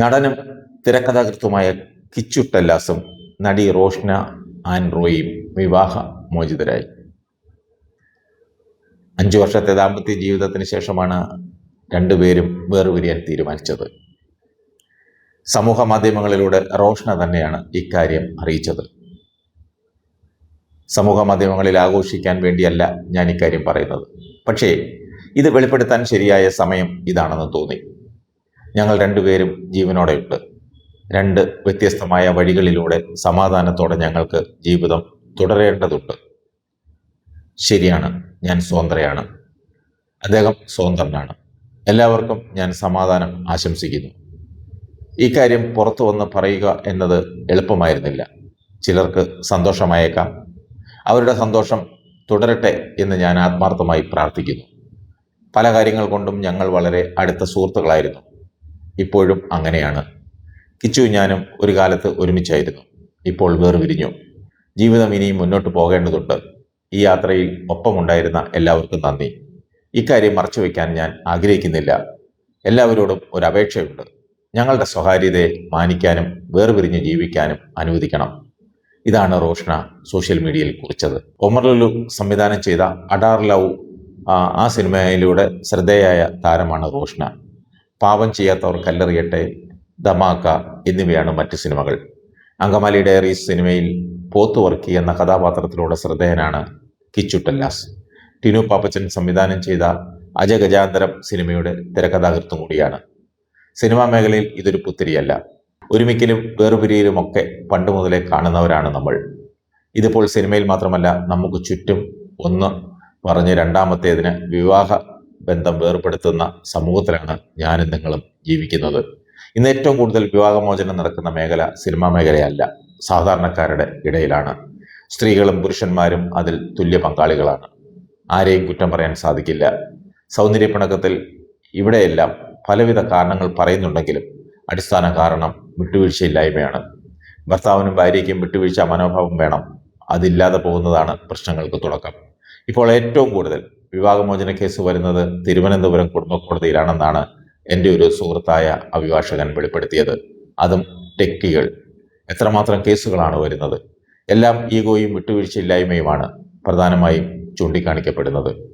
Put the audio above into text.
നടനും തിരക്കഥാകൃത്തുമായ കിച്ചുട്ടല്ലാസും നടി റോഷ്ന ആൻഡ്രോയും വിവാഹ മോചിതരായി. അഞ്ചു വർഷത്തെ ദാമ്പത്യ ജീവിതത്തിന് ശേഷമാണ് രണ്ടുപേരും വേർപിരിയാൻ തീരുമാനിച്ചത്. സമൂഹ മാധ്യമങ്ങളിലൂടെ റോഷ്ന തന്നെയാണ് ഇക്കാര്യം അറിയിച്ചത്. സമൂഹ മാധ്യമങ്ങളിൽ ആഘോഷിക്കാൻ വേണ്ടിയല്ല ഞാൻ ഇക്കാര്യം പറയുന്നത്. പക്ഷേ ഇത് വെളിപ്പെടുത്താൻ ശരിയായ സമയം ഇതാണെന്ന് തോന്നി. ഞങ്ങൾ രണ്ടുപേരും ജീവനോടെയുണ്ട്. രണ്ട് വ്യത്യസ്തമായ വഴികളിലൂടെ സമാധാനത്തോടെ ഞങ്ങൾക്ക് ജീവിതം തുടരേണ്ടതുണ്ട്. ശരിയാണ് ഞാൻ സ്വതന്ത്രയാണ്. അദ്ദേഹം സ്വതന്ത്രനാണ്. എല്ലാവർക്കും ഞാൻ സമാധാനം ആശംസിക്കുന്നു. ഇക്കാര്യം പുറത്തു വന്ന് പറയുക എന്നത് എളുപ്പമായിരുന്നില്ല. ചിലർക്ക് സന്തോഷമായേക്കാം. അവരുടെ സന്തോഷം തുടരട്ടെ എന്ന് ഞാൻ ആത്മാർത്ഥമായി പ്രാർത്ഥിക്കുന്നു. പല കാര്യങ്ങൾ കൊണ്ടും ഞങ്ങൾ വളരെ അടുത്ത സുഹൃത്തുക്കളായിരുന്നു. ഇപ്പോഴും അങ്ങനെയാണ്. കിച്ചു ഞാനും ഒരു കാലത്ത് ഒരുമിച്ചായിരുന്നു. ഇപ്പോൾ വേർപിരിഞ്ഞു. ജീവിതം ഇനിയും മുന്നോട്ട് പോകേണ്ടതുണ്ട്. ഈ യാത്രയിൽ ഒപ്പമുണ്ടായിരുന്ന എല്ലാവർക്കും നന്ദി. ഇക്കാര്യം മറച്ചു വയ്ക്കാൻ ഞാൻ ആഗ്രഹിക്കുന്നില്ല. എല്ലാവരോടും ഒരു അപേക്ഷയുണ്ട്. ഞങ്ങളുടെ സ്വകാര്യതയെ മാനിക്കാനും വേർപിരിഞ്ഞ് ജീവിക്കാനും അനുവദിക്കണം. ഇതാണ് റോഷ്ന സോഷ്യൽ മീഡിയയിൽ കുറിച്ചത്. ഒമർ ലുലു സംവിധാനം ചെയ്ത അഡാർ ലവ് ആ, സിനിമയിലൂടെ ശ്രദ്ധേയായ താരമാണ് റോഷ്ന. പാപം ചെയ്യാത്തവർ കല്ലെറിയട്ടെ ധമാക്ക എന്നിവയാണ് മറ്റ് സിനിമകൾ. അങ്കമാലി ഡയറീസ് സിനിമയിൽ പോത്തുവർക്കി എന്ന കഥാപാത്രത്തിലൂടെ ശ്രദ്ധേയനാണ് കിച്ചുട്ടല്ലാസ് ടിനു പാപ്പച്ചൻ സംവിധാനം ചെയ്ത അജഗജാന്തരം സിനിമയുടെ തിരക്കഥാകൃത്തും കൂടിയാണ്. സിനിമാ മേഖലയിൽ ഇതൊരു പുത്തിരിയല്ല. ഒരുമിക്കലും വേറുപിരിയിലുമൊക്കെ പണ്ട് മുതലേ കാണുന്നവരാണ് നമ്മൾ. ഇതിപ്പോൾ സിനിമയിൽ മാത്രമല്ല നമുക്ക് ചുറ്റും ഒന്ന് പറഞ്ഞ് രണ്ടാമത്തേതിന് വിവാഹ ബന്ധം വേർപ്പെടുത്തുന്ന സമൂഹത്തിലാണ് ഞാനും നിങ്ങളും ജീവിക്കുന്നത്. ഇന്ന് ഏറ്റവും കൂടുതൽ വിവാഹമോചനം നടക്കുന്ന മേഖല സിനിമാ മേഖലയല്ല സാധാരണക്കാരുടെ ഇടയിലാണ്. സ്ത്രീകളും പുരുഷന്മാരും അതിൽ തുല്യ പങ്കാളികളാണ്. ആരെയും കുറ്റം പറയാൻ സാധിക്കില്ല. സൗന്ദര്യപ്പിണക്കത്തിൽ ഇവിടെയെല്ലാം പലവിധ കാരണങ്ങൾ പറയുന്നുണ്ടെങ്കിലും അടിസ്ഥാന കാരണം വിട്ടുവീഴ്ചയില്ലായ്മയാണ്. ഭർത്താവിനും ഭാര്യയ്ക്കും വിട്ടുവീഴ്ച മനോഭാവം വേണം. അതില്ലാതെ പോകുന്നതാണ് പ്രശ്നങ്ങൾക്ക് തുടക്കം. ഇപ്പോൾ ഏറ്റവും കൂടുതൽ വിവാഹമോചന കേസ് വരുന്നത് തിരുവനന്തപുരം കുടുംബ കോടതിയിലാണെന്നാണ് എന്റെ ഒരു സുഹൃത്തായ അഭിഭാഷകൻ വെളിപ്പെടുത്തിയത്. അതും ടെക്കികൾ. എത്രമാത്രം കേസുകളാണ് വരുന്നത്? എല്ലാം ഈഗോയും വിട്ടുവീഴ്ചയില്ലായ്മയുമാണ് പ്രധാനമായും ചൂണ്ടിക്കാണിക്കപ്പെടുന്നത്.